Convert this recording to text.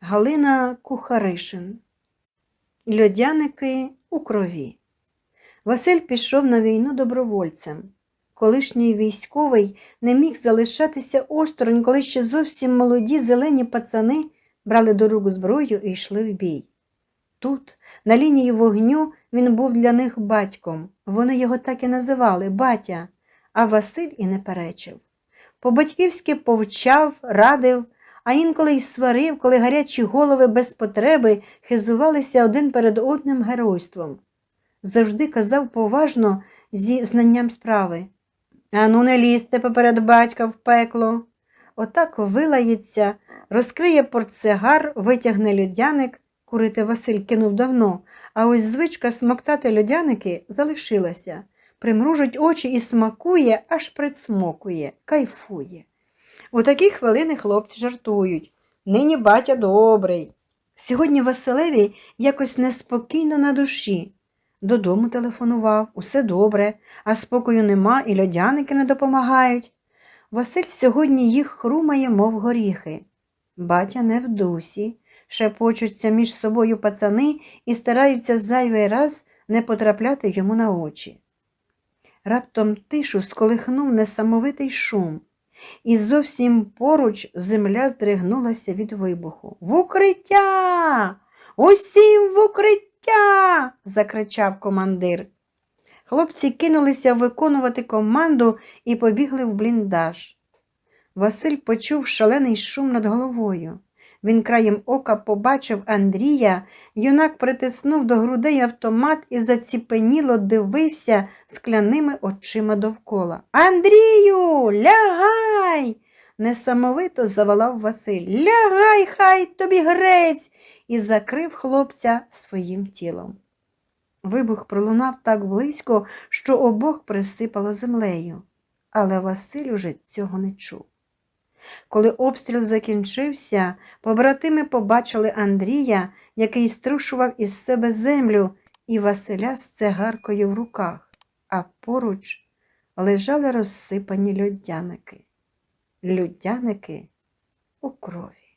Галина Кухаришин. Льодяники у крові. Василь пішов на війну добровольцем. Колишній військовий не міг залишатися осторонь, коли ще зовсім молоді зелені пацани брали до рук зброю і йшли в бій. Тут, на лінії вогню, він був для них батьком. Вони його так і називали батя, а Василь і не перечив. По-батьківськи повчав, радив, а інколи й сварив, коли гарячі голови без потреби хизувалися один перед одним геройством. Завжди казав поважно зі знанням справи. Ану, не лізьте поперед батька в пекло. Отак вилається, розкриє портсигар, витягне льодяник. Курити Василь кинув давно, а ось звичка смоктати льодяники залишилася. Примружить очі і смакує, аж присмокує, кайфує. У такі хвилини хлопці жартують. Нині батя добрий. Сьогодні Василеві якось неспокійно на душі. Додому телефонував, усе добре, а спокою нема і льодяники не допомагають. Василь сьогодні їх хрумає, мов горіхи. Батя не в дусі, шепочуться між собою пацани і стараються зайвий раз не потрапляти йому на очі. Раптом тишу сколихнув несамовитий шум, і зовсім поруч земля здригнулася від вибуху. В укриття! Усім в укриття! закричав командир. Хлопці кинулися виконувати команду і побігли в бліндаж. Василь почув шалений шум над головою. Він краєм ока побачив Андрія, юнак притиснув до грудей автомат і заціпеніло дивився скляними очима довкола. Андрію, лягай! несамовито заволав Василь. Лягай, хай тобі грець! і закрив хлопця своїм тілом. Вибух пролунав так близько, що обох присипало землею, але Василь уже цього не чув. Коли обстріл закінчився, побратими побачили Андрія, який струшував із себе землю, і Василя з цигаркою в руках, а поруч лежали розсипані людяники. Людяники у крові.